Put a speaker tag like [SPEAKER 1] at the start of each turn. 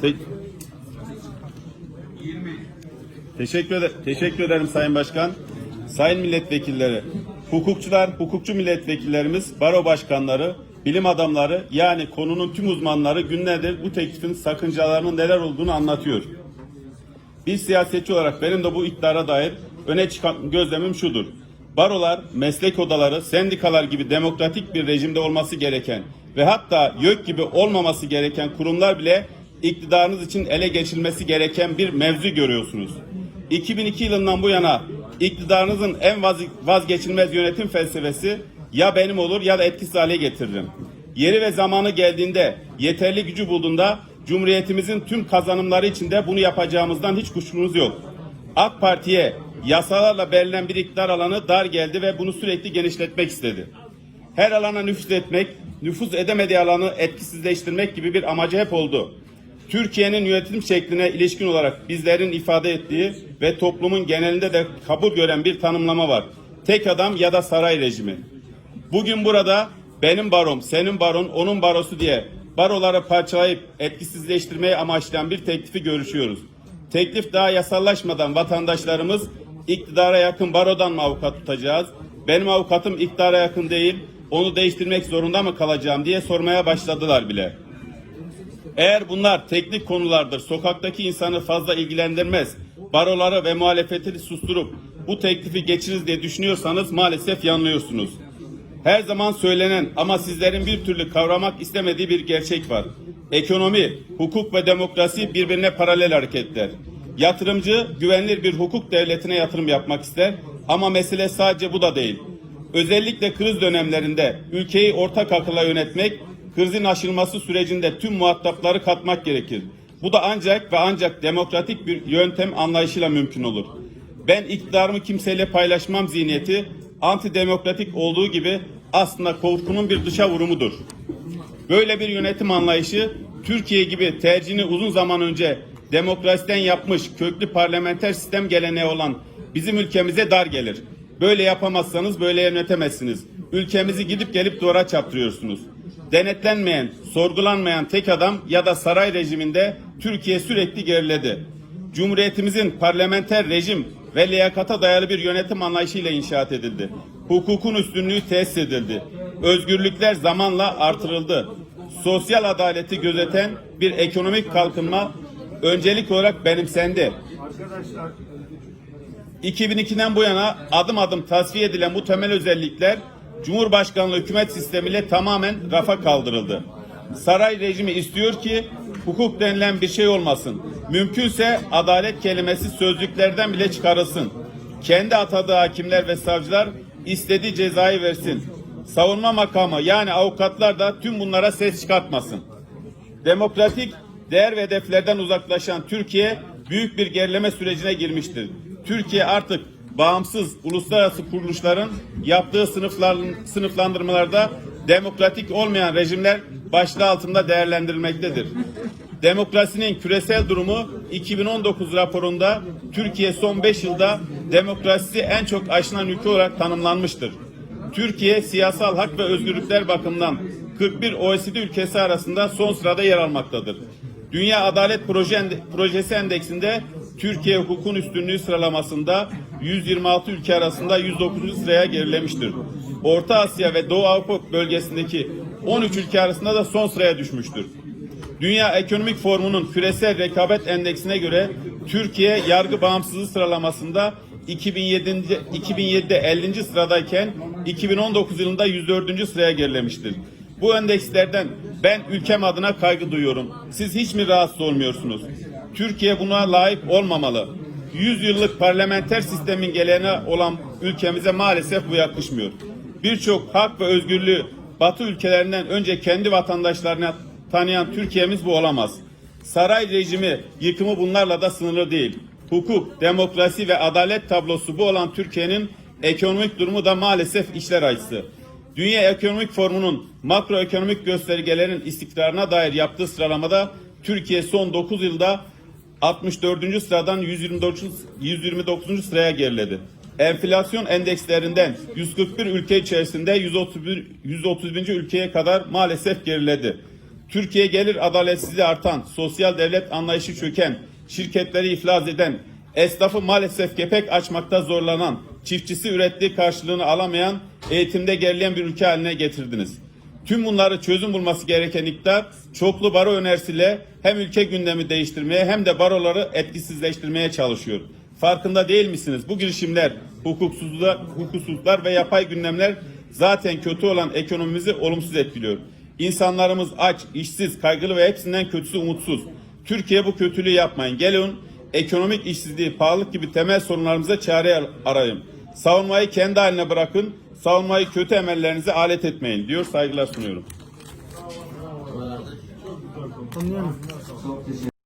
[SPEAKER 1] Te- teşekkür, eder- teşekkür ederim Sayın Başkan. Sayın milletvekilleri, hukukçular, hukukçu milletvekillerimiz, baro başkanları, bilim adamları yani konunun tüm uzmanları günlerdir bu teklifin sakıncalarının neler olduğunu anlatıyor. Bir siyasetçi olarak benim de bu iktidara dair öne çıkan gözlemim şudur. Barolar, meslek odaları, sendikalar gibi demokratik bir rejimde olması gereken ve hatta YÖK gibi olmaması gereken kurumlar bile iktidarınız için ele geçirilmesi gereken bir mevzu görüyorsunuz. 2002 yılından bu yana iktidarınızın en vaz- vazgeçilmez yönetim felsefesi ya benim olur ya da etkisiz hale getiririm. Yeri ve zamanı geldiğinde yeterli gücü bulduğunda Cumhuriyetimizin tüm kazanımları içinde bunu yapacağımızdan hiç kuşkunuz yok. AK Parti'ye yasalarla belirlenen bir iktidar alanı dar geldi ve bunu sürekli genişletmek istedi. Her alana nüfuz etmek, nüfuz edemediği alanı etkisizleştirmek gibi bir amacı hep oldu. Türkiye'nin yönetim şekline ilişkin olarak bizlerin ifade ettiği ve toplumun genelinde de kabul gören bir tanımlama var. Tek adam ya da saray rejimi. Bugün burada benim barom, senin baron, onun barosu diye baroları parçalayıp etkisizleştirmeyi amaçlayan bir teklifi görüşüyoruz. Teklif daha yasallaşmadan vatandaşlarımız iktidara yakın barodan mı avukat tutacağız? Benim avukatım iktidara yakın değil, onu değiştirmek zorunda mı kalacağım diye sormaya başladılar bile. Eğer bunlar teknik konulardır, sokaktaki insanı fazla ilgilendirmez, baroları ve muhalefeti susturup bu teklifi geçiririz diye düşünüyorsanız maalesef yanılıyorsunuz. Her zaman söylenen ama sizlerin bir türlü kavramak istemediği bir gerçek var. Ekonomi, hukuk ve demokrasi birbirine paralel hareketler. Yatırımcı güvenilir bir hukuk devletine yatırım yapmak ister ama mesele sadece bu da değil. Özellikle kriz dönemlerinde ülkeyi ortak akılla yönetmek, krizin aşılması sürecinde tüm muhatapları katmak gerekir. Bu da ancak ve ancak demokratik bir yöntem anlayışıyla mümkün olur. Ben iktidarımı kimseyle paylaşmam zihniyeti antidemokratik olduğu gibi aslında korkunun bir dışa vurumudur. Böyle bir yönetim anlayışı Türkiye gibi tercihini uzun zaman önce demokrasiden yapmış köklü parlamenter sistem geleneği olan bizim ülkemize dar gelir. Böyle yapamazsanız böyle yönetemezsiniz. Ülkemizi gidip gelip duvara çarptırıyorsunuz. Denetlenmeyen, sorgulanmayan tek adam ya da saray rejiminde Türkiye sürekli geriledi. Cumhuriyetimizin parlamenter rejim ve liyakata dayalı bir yönetim anlayışıyla inşaat edildi. Hukukun üstünlüğü tesis edildi. Özgürlükler zamanla artırıldı. Sosyal adaleti gözeten bir ekonomik kalkınma öncelik olarak benimsendi. 2002'den bu yana adım adım tasfiye edilen bu temel özellikler Cumhurbaşkanlığı hükümet sistemiyle tamamen rafa kaldırıldı. Saray rejimi istiyor ki hukuk denilen bir şey olmasın. Mümkünse adalet kelimesi sözlüklerden bile çıkarılsın. Kendi atadığı hakimler ve savcılar istediği cezayı versin. Savunma makamı yani avukatlar da tüm bunlara ses çıkartmasın. Demokratik değer ve hedeflerden uzaklaşan Türkiye büyük bir gerileme sürecine girmiştir. Türkiye artık bağımsız uluslararası kuruluşların yaptığı sınıflar, sınıflandırmalarda demokratik olmayan rejimler başlığı altında değerlendirilmektedir. Demokrasinin küresel durumu 2019 raporunda Türkiye son 5 yılda demokrasisi en çok aşınan ülke olarak tanımlanmıştır. Türkiye siyasal hak ve özgürlükler bakımından 41 OECD ülkesi arasında son sırada yer almaktadır. Dünya Adalet Proje Projesi Endeksinde Türkiye hukukun üstünlüğü sıralamasında 126 ülke arasında 109. sıraya gerilemiştir. Orta Asya ve Doğu Avrupa bölgesindeki 13 ülke arasında da son sıraya düşmüştür. Dünya Ekonomik Forumu'nun küresel rekabet endeksine göre Türkiye yargı bağımsızlığı sıralamasında 2007. 2007'de 50. sıradayken 2019 yılında 104. sıraya gerilemiştir. Bu endekslerden ben ülkem adına kaygı duyuyorum. Siz hiç mi rahatsız olmuyorsunuz? Türkiye buna layık olmamalı. 100 yıllık parlamenter sistemin geleneği olan ülkemize maalesef bu yakışmıyor. Birçok hak ve özgürlüğü Batı ülkelerinden önce kendi vatandaşlarına tanıyan Türkiye'miz bu olamaz. Saray rejimi yıkımı bunlarla da sınırlı değil. Hukuk, demokrasi ve adalet tablosu bu olan Türkiye'nin ekonomik durumu da maalesef işler acısı. Dünya Ekonomik Forumu'nun makroekonomik göstergelerin istikrarına dair yaptığı sıralamada Türkiye son 9 yılda 64. sıradan 129. 129. sıraya geriledi. Enflasyon endekslerinden 141 ülke içerisinde 131, 131. ülkeye kadar maalesef geriledi. Türkiye gelir adaletsizliği artan, sosyal devlet anlayışı çöken, şirketleri iflas eden, esnafı maalesef kepek açmakta zorlanan, çiftçisi ürettiği karşılığını alamayan, eğitimde gerileyen bir ülke haline getirdiniz. Tüm bunları çözüm bulması gereken iktidar çoklu baro önerisiyle hem ülke gündemi değiştirmeye hem de baroları etkisizleştirmeye çalışıyor. Farkında değil misiniz? Bu girişimler, hukuksuzluklar, hukuksuzluklar ve yapay gündemler zaten kötü olan ekonomimizi olumsuz etkiliyor. İnsanlarımız aç, işsiz, kaygılı ve hepsinden kötüsü umutsuz. Türkiye bu kötülüğü yapmayın. Gelin ekonomik işsizliği, pahalılık gibi temel sorunlarımıza çare arayın. Savunmayı kendi haline bırakın. Savunmayı kötü emellerinize alet etmeyin diyor saygılar sunuyorum.